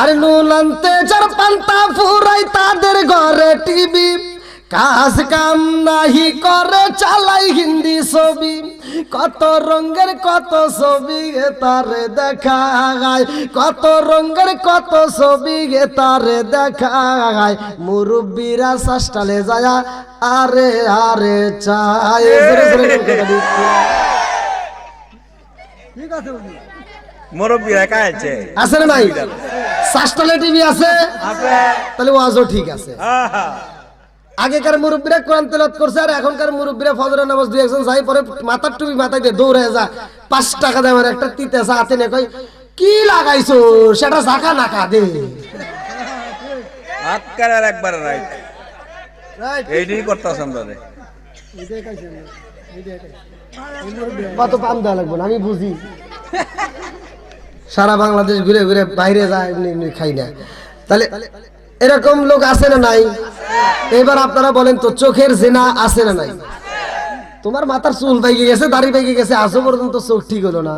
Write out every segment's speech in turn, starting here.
আর নুন আনতে যার পান্তা ফুরাই তাদের ঘরে টিভি। কাজ কাম নাহি করে, চালাই হিন্দি ছবি। কত রঙের, কত ছবি গে তারে দেখায়। কত রঙের, কত ছবি গে তারে দেখায়। মুরব্বীরা সাস্টালে যায়, আরে আরে, চায়। কথা দিচ্ছি। মুরব্বী একা আছে। আছে না নাই? সাস্টালে টিভি আছে। আছে। তাহলে ওয়াজও ঠিক আছে। আগেকার মুরব্বীরা কোরআন তেলাত করছে আর এখনকার মুরব্বীরা ফজরের নামাজ দুই একজন যাই পরে মাথার টুপি মাথায় দিয়ে দৌড়ে যা পাঁচ টাকা দেয় আমার একটা তিতে আসা হাতে নে কই কি লাগাইছো? সেটা জাকা নাকা দে হাত একবার রাইট এইটাই করতেছেন দাদা কত পাম দেওয়া লাগবে না আমি বুঝি। সারা বাংলাদেশ ঘুরে ঘুরে বাইরে যায়, এমনি এমনি খাই না। তাহলে এরকম লোক আছে না নাই? এবার আপনারা বলেন তো, চোখের জেনা আছে না নাই? তোমার মাথার চুল পাইকে গেছে, দাড়ি পাইকে গেছে, আজও পর্যন্ত চোখ ঠিক হলো না।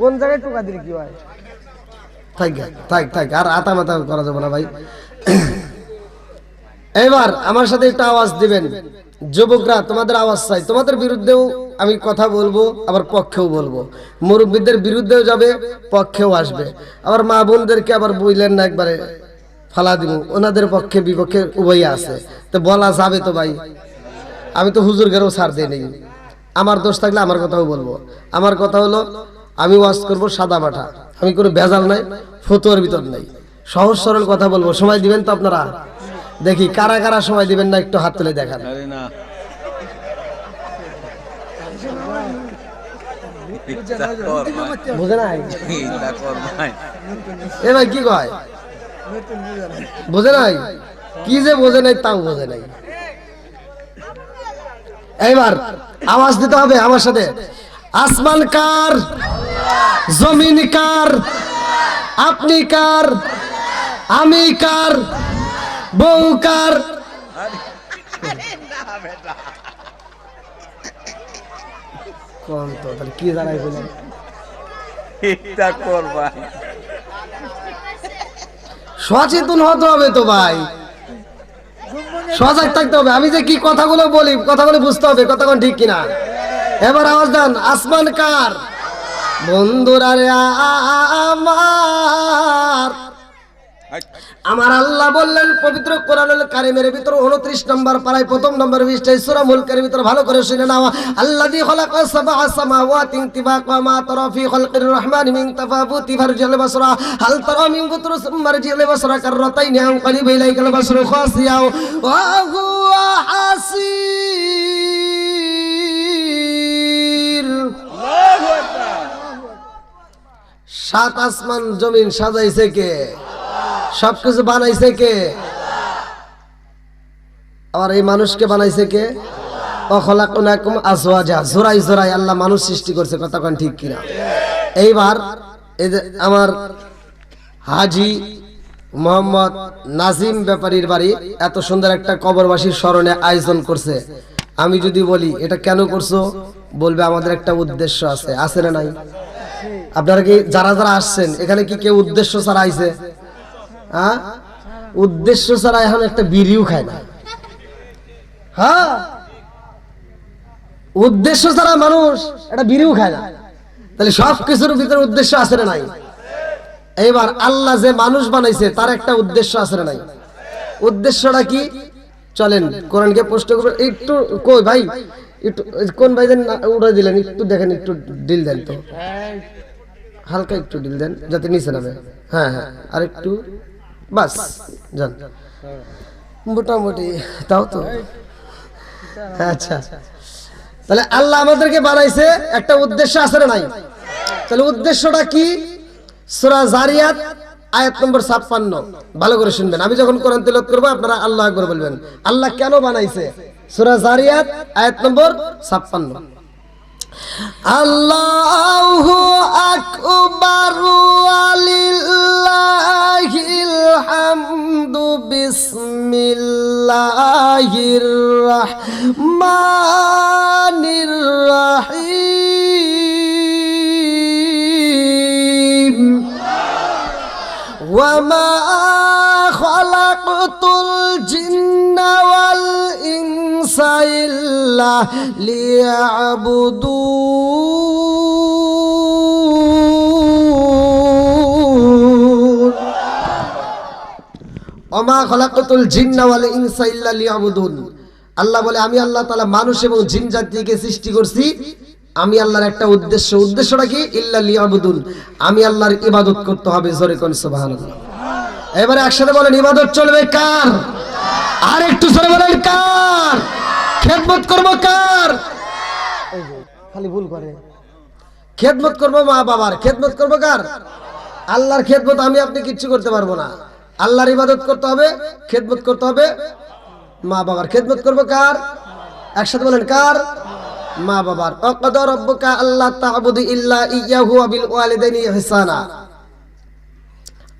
কোন জায়গায় টোকা দিলে কি হয়? আর আতা মাতা করা যাবে না ভাই। এবার আমার সাথে একটু আওয়াজ দিবেন। যুবকরা, তোমাদের আওয়াজ চাই। তোমাদের বিরুদ্ধেও আমি কথা বলব, আবার পক্ষেও বলব। মুরব্বীদের বিরুদ্ধেও যাবে, পক্ষেও আসবে। আবার মা বোনদেরকে আবার বইলেন না একবারে, ফালা দিব। ওনাদের পক্ষে, বিপক্ষে উভয় আছে। তো বলা যাবে তো ভাই। আমি তো হুজুর ঘরেও ছাড় দিয়ে নেই। আমার দোষ থাকলে আমার কথাও বলব। আমার কথা হলো, আমি ওয়াজ করব সাদা মাঠা। আমি কোনো ভেজাল নাই, ফতুয়ার ভিতর নাই। সহজ সরল কথা বলব। সময় দিবেন তো আপনারা? দেখি কারা কারা সময় দিবেন না একটু হাত তুলে দেখান। বুঝে নাই। এ ভাই কয়? বুঝে নাই? কি যে বোঝে নাই তাও বোঝে নাই। এইবার আওয়াজ দিতে হবে আমার সাথে। আসমান কার? জমিন কার? আপনি কার? আমি কার? বউ কার কোন তো তাহলে কি দাঁড়াই বলেন ইচ্ছা কর ভাই সচেতন হতে হবে তো ভাই। সজাগ থাকতে হবে। আমি যে কি কথাগুলো বলি কথাগুলো বুঝতে হবে কথাগুলো ঠিক কিনা? এবার আওয়াজ দেন আসমান কার? বন্ধুরা রে আমার আমার আল্লাহ বললেন, পবিত্র কোরআনুল কারিমের ভিতর 29 নম্বর পারায় প্রথম নম্বর পৃষ্ঠায় সূরা মুলকের ভিতর ভালো করে শুনে নাও। আল্লাযী খালাকা সাবআ সামাওয়াতিন তিবাকা মা তারা ফি খালকির রহমান মিন তাফাবুতি ফারজিল বাসরা। হাল তারা মিন কুতুরুস মারজিল বাসরা কাররাতাইন আনকালিব ইলাইকাল বাসরু খাসিয়া ওয়া হুয়া হাসির। সাত আসমান জমিন সাজাইছে কে? সবকিছু বানাইছে কে? আর এই মানুষকে বানাইছে কে? আল্লাহ মানুষ সৃষ্টি করছে ঠিক কিনা? এইবার আমার হাজি মোহাম্মদ নাজিম ব্যাপারীর বাড়ি এত সুন্দর একটা কবরবাসীর স্মরণে আয়োজন করছে। আমি যদি বলি, এটা কেন করছ? বলবে আমাদের একটা উদ্দেশ্য আছে। আছে না নাই? আপনারা কি, যারা যারা আসছেন, এখানে কি কেউ উদ্দেশ্য ছাড়া আইছে? হ্যাঁ? উদ্দেশ্য ছাড়া এখন একটা বিড়িও খায় না। হ্যাঁ? উদ্দেশ্য ছাড়া মানুষ একটা বিড়িও খায় না। তাহলে সব কিছুর ভিতরে উদ্দেশ্য আছে না নাই? এবার আল্লাহ যে মানুষ বানাইছে, তার একটা উদ্দেশ্য আছে নাই? উদ্দেশ্যটা কি? চলেন, কোরআনকে প্রশ্ন করবেন একটু কই ভাই? একটু, কোন ভাই দেন উড়াই দিলেন, একটু দেখেন, একটু ডিল দেন তো। হালকা একটু ডিল দেন, যাতে নিচে নামে। হ্যাঁ হ্যাঁ আর একটু বাস, যান। মোটামুটি, তাও তো। আচ্ছা। তাহলে আল্লাহ আমাদেরকে বানাইছে, একটা উদ্দেশ্য আছে নাই? তাহলে উদ্দেশ্যটা কি? সূরা জারিয়াত, আয়াত নম্বর ছাপ্পান্ন। ভালো করে শুনবেন। আমি যখন কোরআন তেলাওয়াত করব, আপনারা আল্লাহ আকবার বলবেন। আল্লাহ কেন বানাইছে? সূরা জারিয়াত, আয়াত নম্বর ছাপ্পান্ন। আল্লাহু আকবারু আলিল্লাহিল হামদু বিসমিল্লাহির রাহমানির রাহিম ওয়া মা খালাকতুল জিন্না ওয়াল লিয়াবুদু। অমা খলাকতুল জিন্না ওয়াল ইনসা লিয়াবুদুন। আল্লাহ বলে, আমি আল্লাহ তাআলা মানুষ এবং জিন জাতিকে সৃষ্টি করছি। আমি আল্লাহর একটা উদ্দেশ্য। উদ্দেশ্যটা কি? ইল্লা লিয়াবুদুন। আমি আল্লাহর ইবাদত করতে হবে, জোরে কোন সুবহানাল্লাহ। এবারে একসাথে বলেন, ইবাদত চলবে কার? আর একটু জোরে বলেন, কার? খেদমত করব কার? খালি ভুল করে। খেদমত করব মা বাবার। খেদমত করব কার? আল্লাহর খেদমত আমি আপনি কিচ্ছু করতে পারব না। আল্লাহর ইবাদত করতে হবে খেদমত করতে হবে মা বাবার। খেদমত করব কার? একসাথে বলেন কার? মা বাবার। অকদ রব্বুকা আল্লাহ তা'বুদু ইল্লা ইয়াহু ওয়া বিল ওয়ালিদাইনি ইহসানা।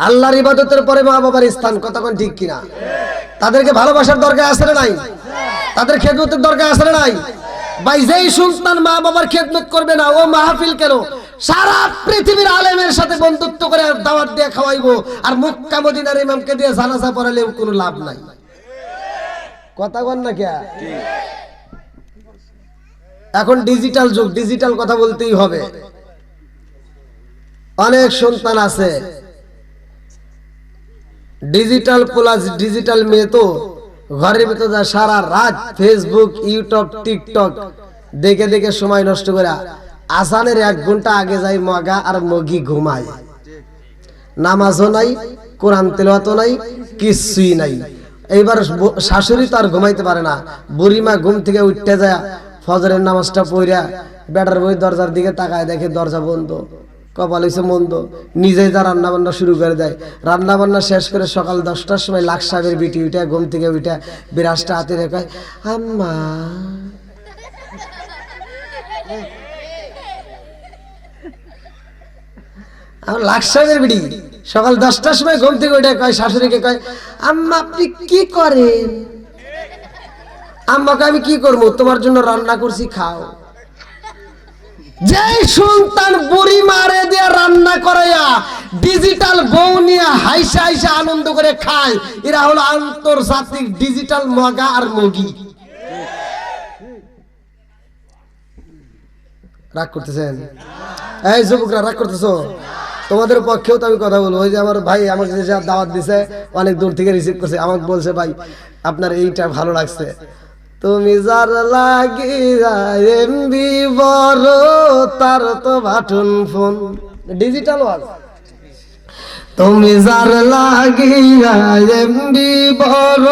আল্লাহর ইবাদতের পরে মা বাবার স্থান কতক্ষণ ঠিক কিনা? তাদেরকে ভালোবাসার দরকার আছে না নাই? তাদের খেদমতের দরকার আছে না নাই? ভাই, যেই সন্তান মা বাবার খেদমত করবে না, ও মাহফিল কেন? সারা পৃথিবীর আলেমের সাথে বন্ধুত্ব করে দাওয়াত দিয়ে খাওয়াইবো, আর মুক্কা মদিনার ইমামকে দিয়ে জানাজা পড়ালেও কোনো লাভ নাই। কথা কন না কে? এখন ডিজিটাল যুগ ডিজিটাল কথা বলতেই হবে। অনেক সন্তান আছে ডিজিটাল প্লাস ডিজিটাল মেয়ে তো। ঘরের ভিতরে যা সারা রাত ফেসবুক ইউটিউব টিকটক দেখে দেখে সময় নষ্ট করে আসানের এক ঘণ্টা আগে যাই মগা আর মগি ঘুমায়। নামাজও নাই, কোরআন তেলাওয়াতও নাই, কিছুই নাই। এইবার শাশুড়ি তো আর ঘুমাইতে পারে না। বুড়িমা ঘুম থেকে উঠতে যায়, ফজরের নামাজটা পড়িয়া বেটার বই দরজার দিকে তাকায় দেখে দরজা বন্ধ। কপাল হইছে মন্দ। নিজেই যা রান্না বান্না শুরু করে দেয়। রান্না বান্না শেষ করে সকাল দশটার সময় লাখ সাহেবের বিটি উঠে, ঘুম থেকে উঠে বিরাজটা হাতে রেখে, আম্মা। আমার লাখ সাহেবের বিড়ি সকাল দশটার সময় ঘুম থেকে উঠে কয়, শাশুড়িকে কয়, আম্মা, আপনি কি করেন? আম্মাকে আমি কি করব? তোমার জন্য রান্না করছি, খাও। যে সন্তান বুড়ি মারে দিয়ে রান্না করাইয়া ডিজিটাল বউ নিয়ে হাইসা হাইসা আনন্দ করে খায়, এরা হলো আন্তর্জাতিক ডিজিটাল মগা আর মগি। রাগ করতেছেন? এই যুবকরা, রাগ করতেছো? তোমাদের পক্ষেও তো আমি কথা বলব। ওই যে আমার ভাই আমাকে যে দাওয়াত দিছে, অনেক দূর থেকে রিসিভ করছে। আমাকে বলছে, ভাই, আপনার এইটা ভালো লাগছে। তুমি যার লাগিয়া এমবি বড় তার তো বাটন ফোন। ডিজিটাল ওয়াজ। তুমি যার লাগিয়া এমবি বড়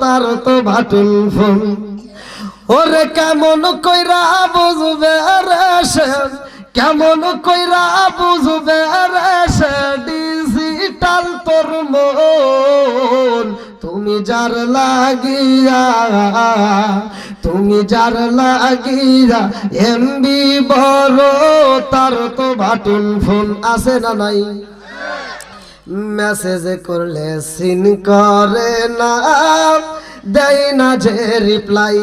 তার তো বাটন ফোন। ওরে কেমন কইরা বুঝবে রে কেমন কইরা বুঝবে যার লাগিয়া, তুমি যার লাগিয়া এমবি বড়, তার তো বাটুল ফোন আছে না নাই? মেসেজ করলে সিন করে না। দেয় না যে রিপ্লাই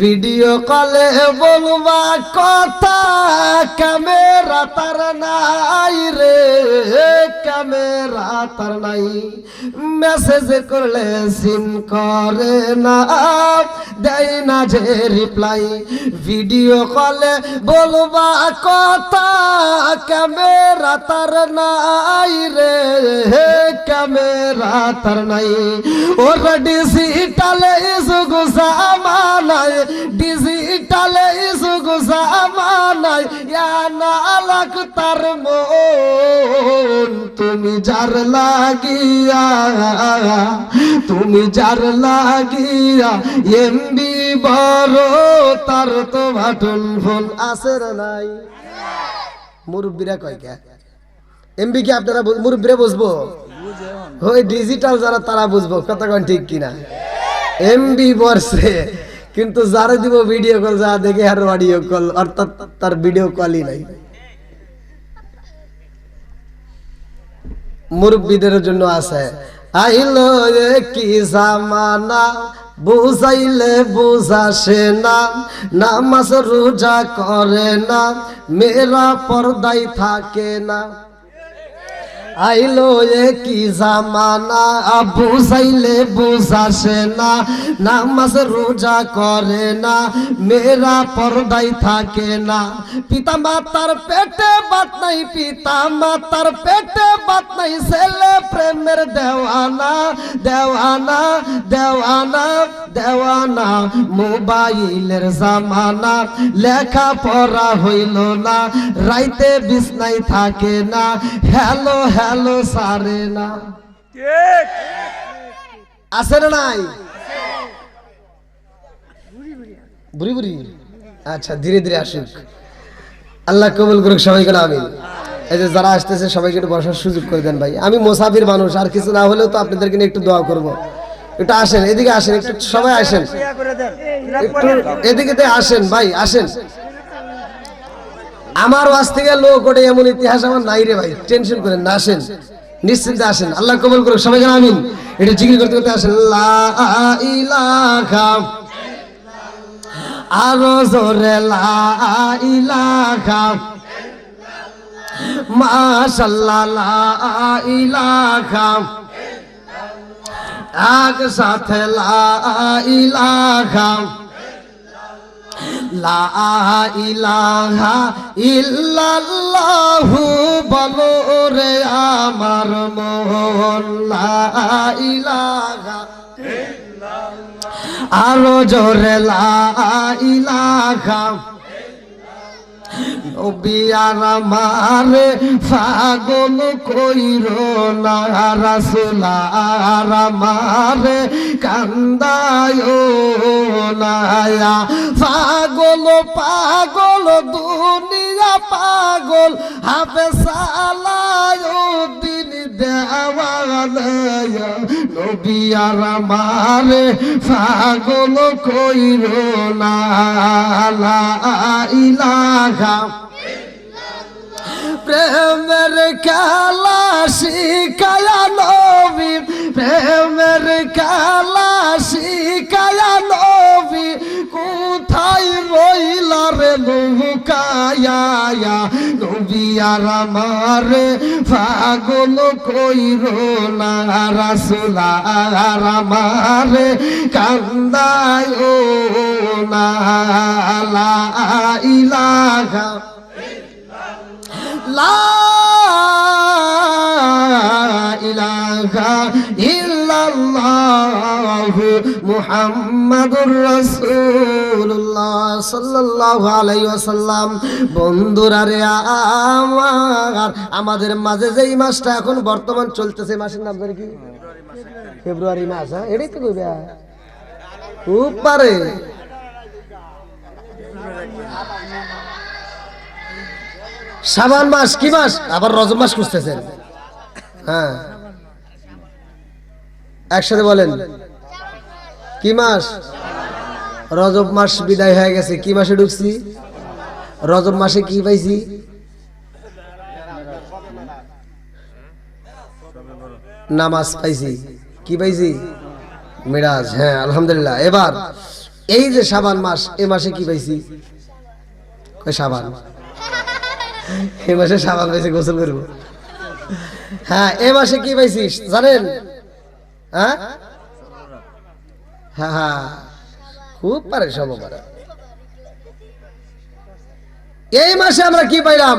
ভিডিও কলে বলবা, কথা ক্যামেরা তার নাই রে ক্যামেরা তার নাই। মেসেজ করলে সিন করে না। দেয় না যে রিপ্লাই ভিডিও কলে বলবা, কথা ক্যামেরা তার নাই রে ক্যামেরা তার নাই। ওর ডিজিটালে ইসুগু সামানায় ডিজিটালে ইসুগু সামানায় ইয়া নালাক তার মন তুমি যার লাগিয়া তুমি যার লাগিয়া এমবি বড় তার তো বাটন ফোন আছে নাই। মুরব্বীরা কয় কে? এমবি কি আপনারা মুরব্বীরা বুঝব? ওই ডিজিটাল যারা তারা বুঝব। কতক্ষণ ঠিক কিনা? এমবি বর্ষে কিন্তু যারা দিব ভিডিও কল যা দেখে আর অডিও কল অর্থাৎ তার ভিডিও কলই নাই। মুরব্বীদের জন্য আছে। আইলো কি জামানা, বুঝাইলে বুঝাসে না। নামাজ রোজা করে না, মেয়েরা পর্দায় থাকে না। আইলো এ কি জামানা, আবু সাইলে বুঝাসে না, নামাজ রোজা করে না, মেয়েরা পর্দাই থাকে না। পিতা মাতার পেটে বাত নাই পিতা মাতার পেটে বাত নাই, ছেলে প্রেমের দেওয়ানা দেওয়ানা দেওয়ানা দেওয়ানা, মোবাইলের জামানা লেখা পড়া হইল না, রাইতে বিছনাই থাকে না, হ্যালো হ্যালো। সারে না। ঠিক। আছে না নাই? বুড়ি বুড়ি। আচ্ছা ধীরে ধীরে আসুক। আল্লাহ কবুল করুক সবাইকে আমিন। এই যে যারা আসতেছে সবাইকে একটু বসার সুযোগ করে দেন ভাই। আমি মোসাফির মানুষ আর কিছু না হলেও তো আপনাদেরকে নিয়ে একটু দোয়া করব। একটু আসেন এদিকে আসেন একটু সবাই আসেন। একটু এদিকে আসেন ভাই আসেন। আমার ওয়াজ থেকে লোক ওঠে, এমন ইতিহাস আমার নাই রে ভাই। টেনশন করেন না, আসেন। নিশ্চিন্তে আসেন। আল্লাহ কবুল করুক, সবাই জানা আমিন। এটা জিকির করতে করতে আসেন, লা ইলাহা আরও জোরে, লা ইলাহা মাশাল্লাহ লা ইলাহা এক সাথে লা ইলাহা লা ইলাহা ইল্লাল্লাহু বলো রে আমার মোহন লা ইলাহা আরও জোরে লা ইলাহা নবিয়ার মারে ফাগল কইর না রাসুলার মারে কান্দায় নায়া পাগল পাগল, দুনিয়া পাগল হাফে সালায়, দিন দেওয়ালয়া। নবিয়ার মারে পাগল কইর না ইলাহা প্রেমের কালা শিকায়া নবী প্রেমের কালা শিকায়া লুকায়া নবী আর আমার পাগল কইর না, রাসুলা আর কান্দায় না, লা ইলাহা লা ইলাহা মুহাম্মাদুর রাসূলুল্লাহ সাল্লাল্লাহু আলাইহি ওয়াসাল্লাম। বন্ধুরা রে আমার, আমাদের মাঝে যেই মাসটা এখন বর্তমান চলতেছে মাসের নাম কি? ফেব্রুয়ারি মাস হ্যাঁ? এটাই তো কইবে। খুব পারে। সাবান মাস, কি মাস? আবার রজব মাস খুঁজতেছেন। হ্যাঁ। একসাথে বলেন। কি মাস? রজব মাস বিদায় হয়ে গেছে, কি মাসে ঢুকছি? রজব মাসে কি পাইছি? নামাজ পাইছি। কি পাইছি? মিরাজ হ্যাঁ আলহামদুলিল্লাহ। এবার, এই যে সাবান মাস, এ মাসে কি পাইছি? সাবান? এ মাসে সাবান পাইছে, গোসল করব। হ্যাঁ এ মাসে কি পাইছিস? জানেন হ্যাঁ? হ্যাঁ? হ্যাঁ খুব পারে সব পারে। এই মাসে আমরা কি পাইলাম?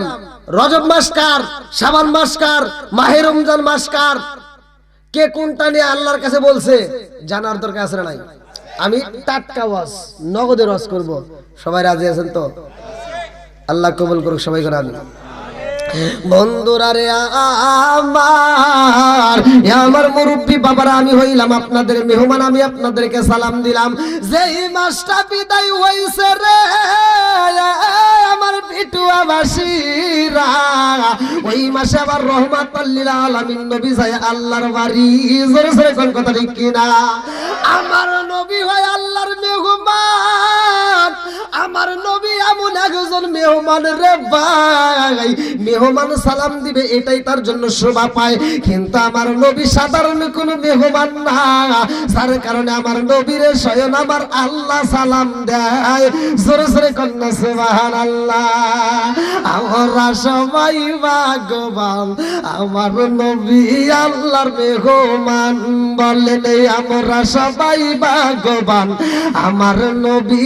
রজব মাস কার সাবান মাস কার মাহে রমজান মাস কার কে কোনটা নিয়ে আল্লাহর কাছে বলছে জানার দরকার আছে নাই? আমি টাটকা ওয়াজ নগদে রস করব। সবাই রাজি আছেন তো? আল্লাহ কবুল করুক সবাই করে আমি বন্ধুরা রে আমার আমার মুরব্বী বাবারা, আমি হইলাম আপনাদের মেহমান, আমি আপনাদেরকে সালাম দিলাম। যেই মাসটা বিদায় হইছে রে, আমার ওই মাসে আবার রহমাত আলামিন, নবী যায় আল্লাহর বাড়ি। জোরে জোরে কোন কথা ঠিক কিনা? আমার মেহমান রে ভাই, মেহমান সালাম দিবে, এটাই তার জন্য শোভা পায়। কিন্তু আমার নবী সাধারণ কোনো মেহমান না। যার কারণে আমার নবীরে স্বয়ং আমার আল্লাহ সালাম দেয়। জোরে জোরে কন্যা সুবহান আল্লাহ আমরা সবাই ভাগবান আমার নবী আল্লাহর মেহমান বললেন, এই আমরা সবাই ভাগবান আমার নবী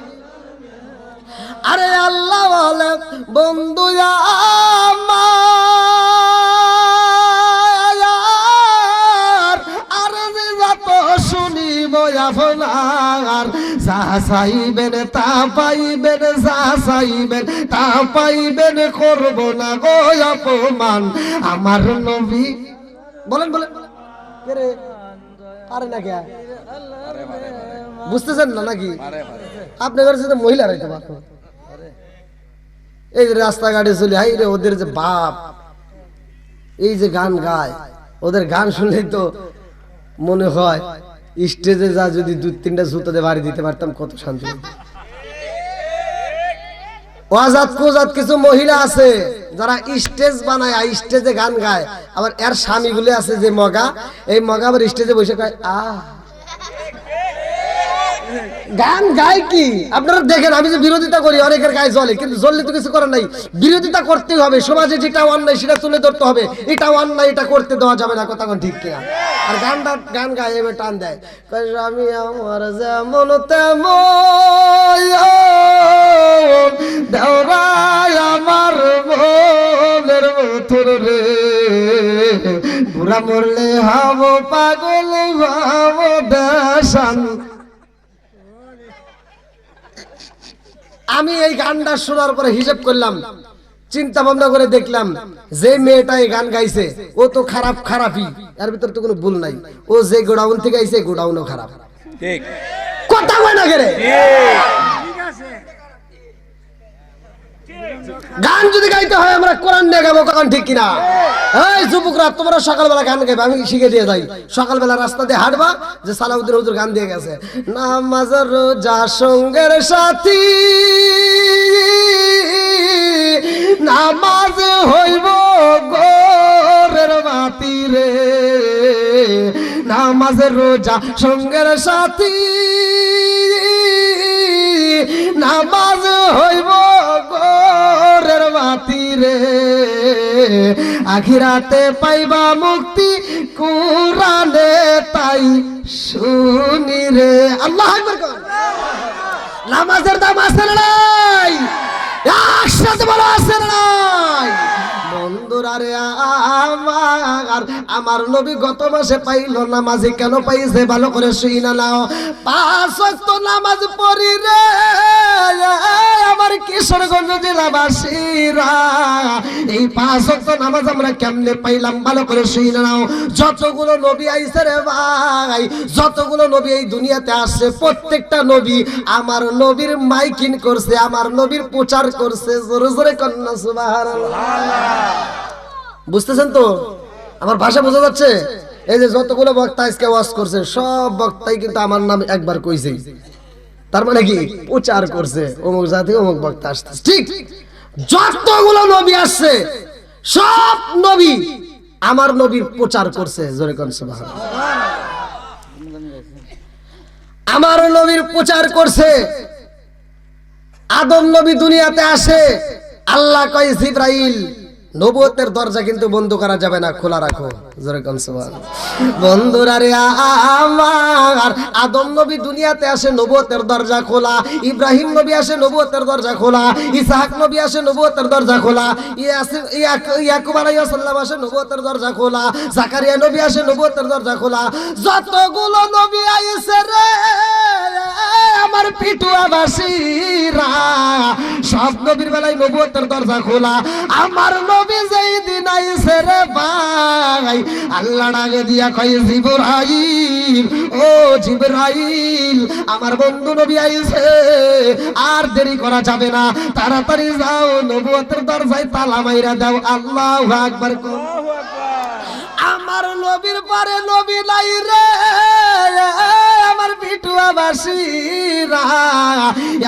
আরে আল্লাহ বলে বন্ধু আপনার যা চাইবেন তা পাইবেন যা চাইবেন তা পাইবেন করব না গো অপমান। আমার নবী বলেন বলেন। আরে না কে? বুঝতেছেন না নাকি? আপনার সাথে মহিলা বাথরুম এই যে রাস্তাঘাটে চলে, হাই রে, ওদের যে বাপ এই যে গান গায়, ওদের গান শুনলেই তো মনে হয় স্টেজে যা যদি দু তিনটা জুতোতে বাড়ি দিতে পারতাম, কত শান্তি। ওয়াজাত কুজাত কিছু মহিলা আছে, যারা স্টেজ বানায় আর স্টেজে গান গায় আবার এর স্বামীগুলো আছে যে মগা, এই মগা আবার স্টেজে বসে গায় আহ গান গায় কি? আপনারা দেখেন, আমি যে বিরোধিতা করি, অনেকের গায়ে জ্বলে কিন্তু জ্বললে তো কিছু করার নাই। বিরোধিতা করতেই হবে, সমাজে যেটা অন্যায়, সেটা তুলে ধরতে হবে। এটা অন্যায়, এটা করতে দেওয়া যাবে না, কথা ঠিক কিনা? আর গানটা গান গায়, এবার টান দেয়। আমি আমার যেমন আমার বুড়া মরলে হাব, পাগল ভাব দেশান আমি এই গানটা শোনার পরে হিসেব করলাম চিন্তা ভাবনা করে দেখলাম যে মেয়েটা এই গান গাইছে ও তো খারাপ খারাপই এর ভিতরে তো কোনো ভুল নাই। ও যে গোডাউন থেকে গাইছে গোডাউনও খারাপ। ঠিক। কথা কয় না গেরে গান যদি গাইতে হয়, আমরা কোরআন নিয়ে গাবো কখন ঠিক কিনা? এই যুবকরা, তোমরা সকালবেলা গান গাইবে, আমি শিখে দিয়ে যাই। সকালবেলা রাস্তা দিয়ে হাঁটবা, যে সালাউদ্দিন হুজুর গান দিয়ে গেছে। নামাজ রোজা সঙ্গের সাথী। নামাজ হইব গোরের মাতি রে। নামাজ রোজা সঙ্গের সাথী। নামাজ হইব রে। আখিরাতে পাইবা মুক্তি কুরানে তাই শুনি রে। আল্লাহ। নামাজের দাম আছে নাই? একসাথে বলো, আছে নাই? বন্ধুরা আমার আমার নবী গত মাসে পাইল নামাজি, কেন পাইছে? ভালো করে শুই না নাও। পাঁচ ওয়াক্ত নামাজ পড়ি রে, আমার কিশোরগঞ্জ জেলাবাসীরা এই পাঁচ ওয়াক্ত নামাজ আমরা কেমনে পাইলাম? ভালো করে শুই না নাও। যতগুলো নবী আইছে রে ভাই, যতগুলো নবী এই দুনিয়াতে আসছে, প্রত্যেকটা নবী আমার নবীর মাইকিন করছে, আমার নবীর প্রচার করছে। জোরে জোরে কন্যা, সুবহানাল্লাহ। বুঝতেছেন তো? আমার ভাষা বোঝা যাচ্ছে? এই যে যতগুলো বক্তা আজকে ওয়াজ করছে, সব বক্তাই কিন্তু আমার নাম একবার কইছে। তার মানে কি? প্রচার করছে। অমুক জাতি, অমুক বক্তা আসছে ঠিক? যতগুলো নবী আসছে, সব নবী আমার নবীর প্রচার করছে। জোরে কোন, সুবহানাল্লাহ। আমার নবীর প্রচার করছে। আদম নবী দুনিয়াতে আসে। আল্লাহ কয় জিব্রাইল নবুয়তের দরজা কিন্তু বন্ধ করা যাবে না, খোলা রাখো। জোরে কোন সুবহানাল্লাহ। বন্ধুরা রে আমার, আদম নবী দুনিয়াতে আসে, নবুয়তের দরজা খোলা। ইব্রাহিম নবী আসে, নবুয়তের দরজা খোলা। ইসহাক নবী আসে, নবুয়তের দরজা খোলা। ইয়াকুব আলাইহিস সালাম আসে, নবুয়তের দরজা খোলা। জাকারিয়া নবী আসে, নবুয়তের দরজা খোলা। যতগুলো নবী আইছে রে আমার পিটুয়া বাসিরা সব নবীর বেলায় নবুয়তের দরজা খোলা। আমার নবী যেই দিন আইছে রে ভাই, আল্লাহ ডাকে দিয়া কয়, জিবরাইল, ও জিবরাইল, আমার বন্ধু নবী আইছে, আর দেরি করা যাবে না, তাড়াতাড়ি যাও, নবুয়তের দরজায় তালা মাইরা দাও, আল্লাহু আকবার কর। আমার নবীর পরে নবী নাই রে। আমার পিটুয়া বাসিরা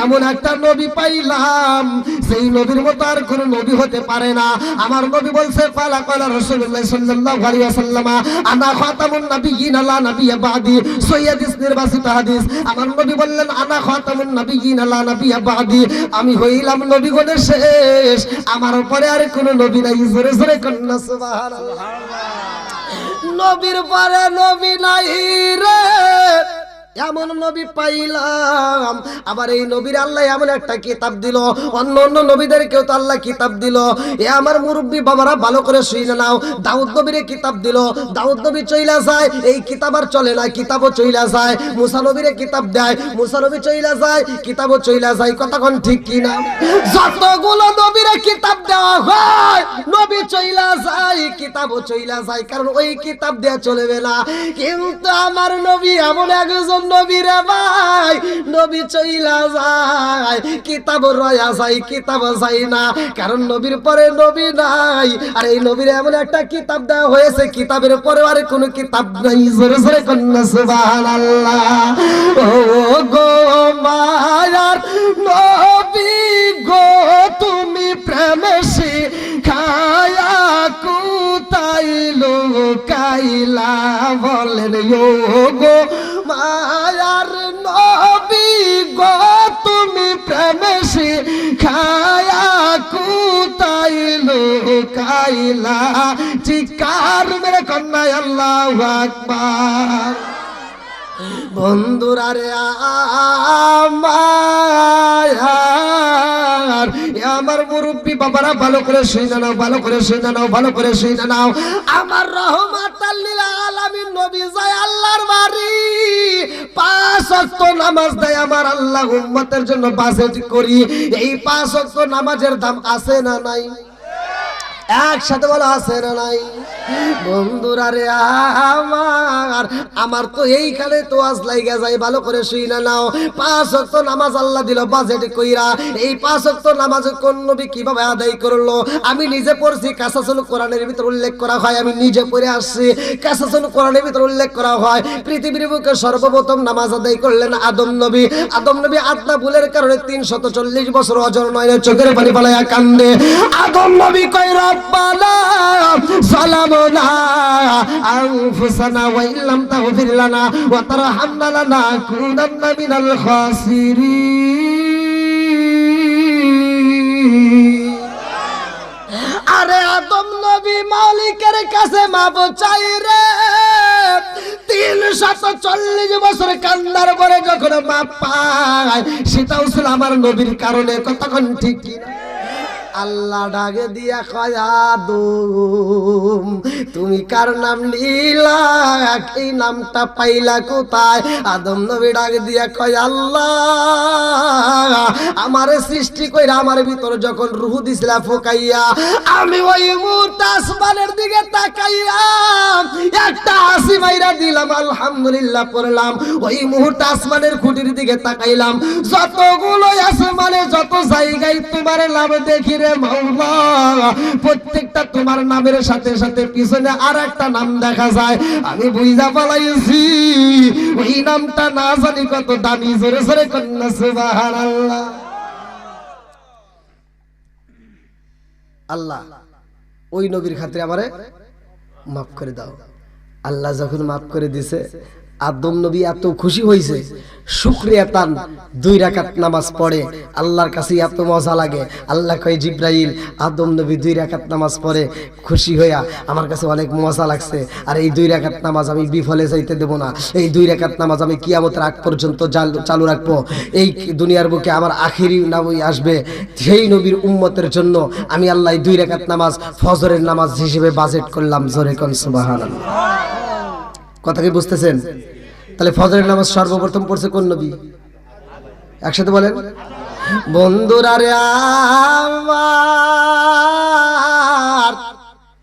এমন একটা নবী পাইলাম, সেই নবীর মতো আর কোন নবী হতে পারে না। আমার নবী বলছে, পালা কলা রাসূলুল্লাহ সাল্লাল্লাহু আলাইহি ওয়াসাল্লাম, আনা খাতামুন নাবিয়িন, লা নাবিয়্যা বাদি, সৈয়দ নির্বাচিত হাদিস। আমার নবী বললেন, আনা খাতামুন নাবিয়িন, লা নাবিয়্যা বাদি, আমি হইলাম নবীগণের শেষ। আমার পরে আর কোন নবী নাই। জোরে জোরে কন্যা সুবহানাল্লাহ। নবীর পরে নবী নাই রে। এমন নবী পাইলাম। আবার এই নবীর আল্লাহ এমন একটা কিতাব দিল। অন্য অন্য নবীদেরকেও তো আল্লাহ কিতাব দিল। এ আমার মুরব্বী বাবারা ভালো করে শুনে নাও। দাউদ নবীর কিতাব দিল। দাউদ নবী চইলা যায়। এই কিতাব আর চলে না, কিতাবও চইলা যায়। মুসা নবীরে কিতাব দেয়। মুসা নবী চইলা যায়, কিতাবও চইলা যায়। কতক্ষণ ঠিক কিনা যতগুলো নবীরে কিতাব দেওয়া হয়, নবী চইলা যায়, কিতাবও চইলা যায়। কারণ ওই কিতাব দেয়া চলবে না। কিন্তু আমার নবী এমন একজন নবী রে ভাই, নবী চইলা যায়, কিতাব রয়া যায়, কিতাব যাই না। কারণ নবীর পরে নবী নাই। আর এই নবীর এমন একটা কিতাব দেওয়া হয়েছে, কিতাবের পরে আর কোনো কিতাব নাই। জোরে জোরে কন্যা, সুবহানাল্লাহ। ও গো মায়ার গো, তুমি প্রেমে খায়া কুতাই লুকাইলা বলেন, ও গো মায়ার নবী গো, তুমি প্রেমে খায়া কুতাই লুকাইলা। চিকার মেরে কন্যা আল্লাহু আকবার। বন্ধুরা রে আমার মুরব্বী বাবারা, ভালো করে শুনে নাও, ভালো করে শুনে নাও, ভালো করে শুনে নাও। আমার রহমাত আল্লাহর নামাজ দেয় আমার আল্লাহ উম্মতের জন্য বাজেট করি। এই পাঁচ ওয়াক্ত নামাজের দাম আছে না নাই? একসাথে বলা, আছে না নাই? বন্ধুরা রে আমার আমার তো এইখানে তো আজ লাইগা যায়, ভালো করে শুই না নাও। পাঁচ ওয়াক্ত নামাজ আল্লাহ দিল, বাজেট কইরা। এই পাঁচ ওয়াক্ত নামাজ কোন নবী কীভাবে আদায় করল? আমি নিজে পড়ছি, কাসাসুল কোরআনের ভিতর উল্লেখ করা হয়, আমি নিজে পড়ে আসছি, কাসাসুল কোরআনের ভিতর উল্লেখ করা হয়। পৃথিবীর বুকে সর্বপ্রথম নামাজ আদায় করলেন আদম নবী। আদম নবী আত্মা ভুলের কারণে তিনশত চল্লিশ বছর অজর নয় চোখের পানি পালাইয়া কান্দে। আদম নবী কই আরে আদম নবী মালিকের কাছে মাপ চাই রে। তিন শত চল্লিশ বছর কান্দার পরে যখন মাপ পায়, সেটাও ছিল আমার নবীর কারণে, কতক্ষণ ঠিক কিনা? আল্লাহ ডাকে দিয়া কয়াদুম তুমি কার নাম লীলা এই নামটা পাইলা কোথায়? আদম নবী ডাক দিয়া কয়, আল্লাহ, আমারে সৃষ্টি কইরা আমার ভিতর যখন রুহু দিছিলা ফোকাইয়া, আমি ওই মুহূর্তে আসমানের দিকে তাকাইয়া একটা হাসি মাইরা দিলাম, আলহামদুলিল্লাহ পড়লাম। ওই মুহূর্তে আসমানের খুঁটির দিকে তাকাইলাম। যতগুলো আসমানে, যত জায়গায় তোমার নাম দেখি রে মাওলা, প্রত্যেকটা তোমার নামের সাথে সাথে পিছনে আর একটা নাম দেখা যায়। আমি বুঝা পালাইছি, ওই নামটা না জানি কত দামি, জোরে জোরে কন্যা, সুবহানাল্লাহ। আল্লাহ, ওই নবীর খাতিরে আমারে মাফ করে দাও। আল্লাহ যখন মাফ করে দিছে আদম নবী এত খুশি হয়েছে শুক্রিয়া তান, দুই রাকাত নামাজ পড়ে। আল্লাহর কাছে এত মজা লাগে। আল্লাহ কয়, জিব্রাইল, আদম নবী দুই রাকাত নামাজ পড়ে, খুশি হইয়া আমার কাছে অনেক মজা লাগছে। আর এই দুই রাকাত নামাজ আমি বিফলে যাইতে দেব না। এই দুই রাকাত নামাজ আমি কিয়ামতের আগ পর্যন্ত চালু- রাখব। এই দুনিয়ার বুকে আমার আখিরি নামই আসবে। সেই নবীর উম্মতের জন্য আমি আল্লাহ দুই রাকাত নামাজ ফজরের নামাজ হিসেবে বাজেট করলাম জোরে কন, সুবহানাল্লাহ। কথা কি বুঝতেছেন? তাহলে ফজরের নামাজ সর্বপ্রথম পড়ছে কোন নবী? একসাথে বলেন। বন্ধুরা রে আমার,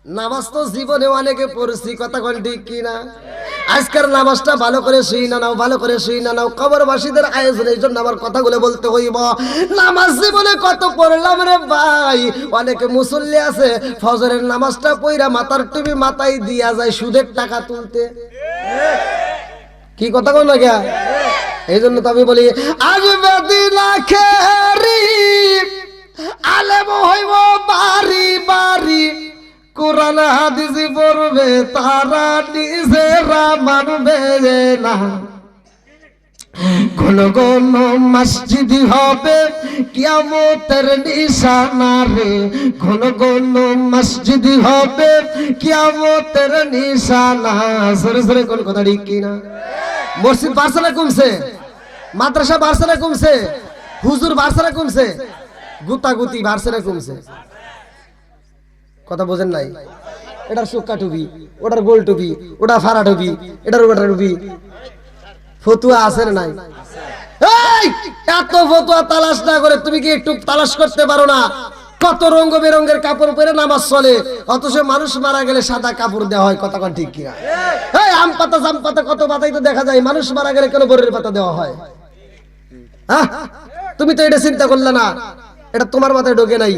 নামাজ তো জীবনে অনেকে পড়ছি, কথা কোন ঠিক কিনা? আজকের নামাজটা ভালো করে শুই না নাও, ভালো করে শুই না নাও, কবরবাসীদের আয়োজন, এই জন্য আমার কথাগুলো বলতে হইব। নামাজ জীবনে কত পড়লাম রে ভাই? অনেকে মুসল্লি আছে, ফজরের নামাজটা পইরা মাথার টুপি মাথায় দিয়া যায় সুদের টাকা তুলতে। কি কথা কো না গিয়া এই জন্য তো আমি বলি আসবে দিলাখেরি আলেম হইব বাড়ি বাড়ি। কোরআন হাদিস পড়বে, তারা নিজেরা মানবে না। কোন কোন মসজিদ হবে, কিয়ামতের নিশানা রে কোন কোন মসজিদ হবে, কিয়ামতের নিশানা। সরে সরে কোন কথা ঠিক কিনা? মসজিদ বাড়ছে কমছে, মাদ্রাসা বাড়ছে কমছে, হুজুর বাড়ছে কমছে, গুতাগুতি বাড়ছে কমছে। কথা বোঝেন নাই? এটার সুক্কা টুপি, ওটার গোল টুপি ওটা ফাড়া টুপি, এটার ওটা টুপি। ফতুয়া আছে নাই? এত ফতুয়া তালাশ না করে তুমি কি একটু তালাশ করতে পারো না? কত রঙ বেরঙ্গের কাপড় পরে নামাজ চলে, অথচ মানুষ মারা গেলে সাদা কাপড় দেওয়া হয়, কথা ঠিক কিনা? এই, আম পাতা, জাম পাতা, কত পাতাই তো দেখা যায়, মানুষ মারা গেলে কেন বরের পাতা দেওয়া হ্যাঁ? তুমি তো এটা চিন্তা করলে না। এটা তোমার মাথায় ঢোকে নাই।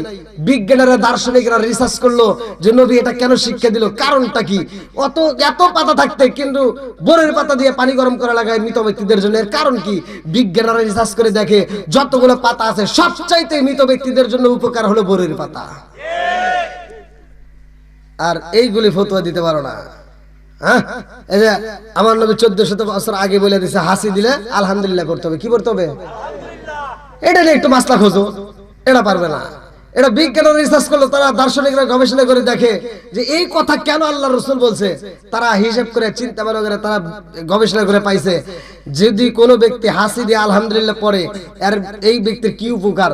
বিজ্ঞানীরা দার্শনিকরা রিসার্চ করল যে নবী এটা কেন শিক্ষা দিল, কারণটা কি? অত, এত পাতা থাকতে কিন্তু বোরের পাতা দিয়ে পানি গরম করা লাগায় মৃত ব্যক্তিদের জন্য। এর কারণ কি? বিজ্ঞানীরা রিসার্চ করে দেখে যতগুলো পাতা আছে, সবচাইতে মৃত ব্যক্তিদের জন্য উপকার হলো বোরের পাতা। আর এইগুলি ফতুয়া দিতে পারো না। হ্যাঁ? আমার নবী চোদ্দ শত বছর আগে বলে দিছে, হাসি দিলে আলহামদুলিল্লাহ করতে হবে। কি করতে হবে? এটা নিয়ে একটু মাসলা খোঁজো। এটা পারবে না। এটা বিজ্ঞানের রিসার্চ করল, তারা দার্শনিকরা গবেষণা করে দেখে যে এই কথা কেন আল্লাহ রসুল বলছে? তারা হিসেব করে, চিন্তা ভাবনা করে, তারা গবেষণা করে পাইছে, যদি কোনো ব্যক্তি হাসি দিয়ে আলহামদুলিল্লাহ পড়ে, এর এই ব্যক্তির কি উপকার?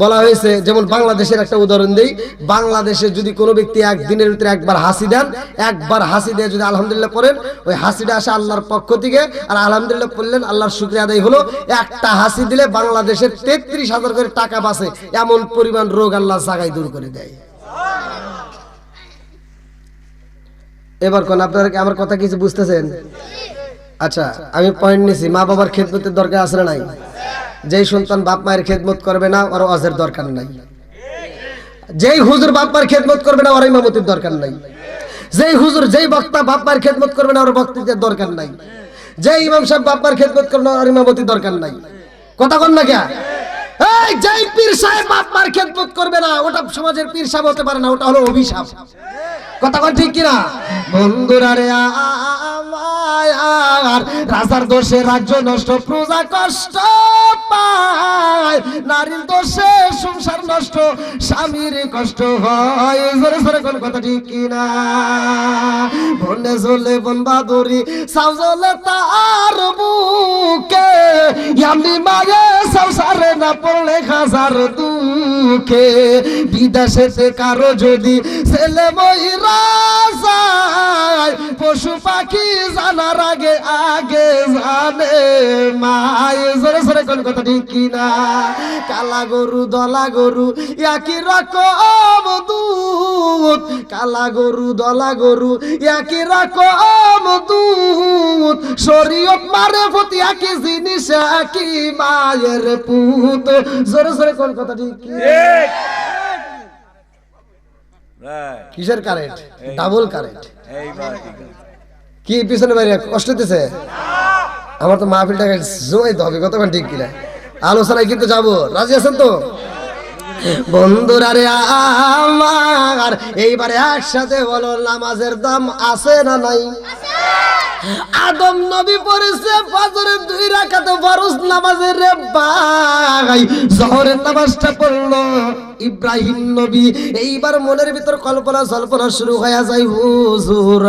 বলা হয়েছে, যেমন বাংলাদেশের একটা উদাহরণ দেই, বাংলাদেশে যদি কোনো ব্যক্তি একদিনের ভিতরে একবার হাসি দেন, একবার হাসি দিয়ে যদি আলহামদুলিল্লাহ পড়েন, ওই হাসিটা আসে আল্লাহর পক্ষ থেকে, আর আলহামদুলিল্লাহ পড়লেন, আল্লাহর শুক্রিয়া আদায় হলো, একটা হাসি দিলে বাংলাদেশের তেত্রিশ হাজার করে টাকা বাঁচে, এমন পরিমাণ রোগ আল্লাহ জাগায় দূর করে দেয়। এবার কোন আপনারা আমার কথা কিছু বুঝতেছেন? আচ্ছা আমি পয়েন্ট নিছি, মা বাবার খেদমতের দরকার আছে নাই? যেই সন্তান বাপ মায়ের খেদমত করবে না, ওর অজের দরকার নাই। যেই হুজুর বাপ মায়ের খেদমত করবে না, ওর ইমামতির দরকার নাই। যেই হুজুর, যেই বক্তা বাপ মায়ের খেদমত করবে না, ওর বক্তৃতার দরকার নাই। যেই ইমাম সাহেব বাপ মায়ের খেদমত করবে না, ওর ইমামতির দরকার নাই। কথা কন না কে যেই পীর সাহেব খেদমত করবে না, ওটা সমাজের পীর সাহেব হতে পারে না, ওটা হলো অভিশাপ। কথা ঠিক কিনা? বন্ধুরা রে রাজার দোষে রাজ্য নষ্ট, প্রজা কষ্ট পায়। নারীর দোষে সংসার নষ্ট, স্বামীর কষ্ট হয়। জোরে জোরে কোন কথা ঠিক কিনা? বনে চলে বন বাদুরি সাউজলে তার বুকে। এমনি মাগে সংসারে না পড়লে হাজার দুঃখে, বিদেশে কারও যদি ছেলে যায়, পশু পাখি জানার আগে আগে জানে মায়। জোরে জোরে কোন কথা ঠিক কিনা? কালা গরু, দলা গরু, একই রকম দুধ। কালা গরু, দলা গরু, একই রকম দুধ। শরীয়ত মারে প্রতি একই জিনিস, একই মায়ের পুত। জোরে জোরে কোন কথা ঠিক? কিসের কারেন্ট? Double current. কি পিছনে বাইরে কষ্ট দিতেছে? আমার তো মাহফিলটাকে জমাইতে হবে কতক্ষণ ঠিক কিনা? আলোচনায় কিন্তু যাব। রাজি আছেন তো? আমার এইবারে একসাথে বলো, নামাজের দাম আছে না নাই? আদম নবী পড়েছে ফজরের দুই রাকাতে ফরজ নামাজের রে ভাই। জহরের নামাজটা পড়ল ইব্রাহিম নবী। এইবার মনের ভিতর কল্পনা জল্পনা শুরু হয়ে যায়, হুজুর।